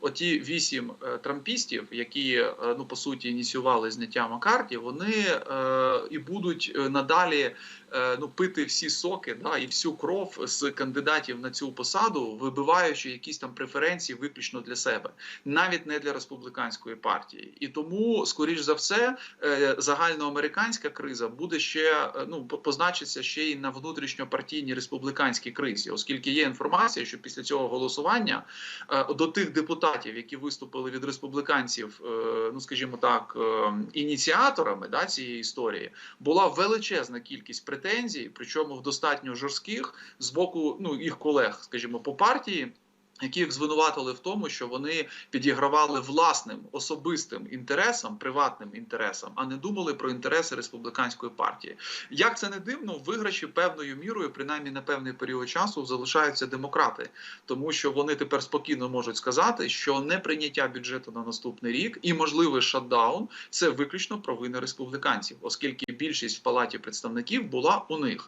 Оті вісім е, трампістів, які е, ну по суті ініціювали зняття Макарті, вони е, і будуть е, надалі е, ну пити всі соки, да і всю кров з кандидатів на цю посаду, вибиваючи якісь там преференції виключно для себе, навіть не для республіканської партії. І тому, скоріш за все, е, загальноамериканська криза буде ще ну по- позначиться ще й на внутрішньопартійній республіканській кризі, оскільки є інформація, що після цього голосування е, до тих депутатів, які виступили від республіканців, е, ну скажімо так, е, ініціаторами да, цієї історії, була величезна кількість претензій, причому в достатньо жорстких з боку ну їх колег, скажімо, по партії. Які звинуватили в тому, що вони підігравали власним особистим інтересам, приватним інтересам, а не думали про інтереси республіканської партії. Як це не дивно, виграші певною мірою, принаймні на певний період часу, залишаються демократи, тому що вони тепер спокійно можуть сказати, що неприйняття бюджету на наступний рік і можливий шатдаун це виключно провина республіканців, оскільки більшість в палаті представників була у них.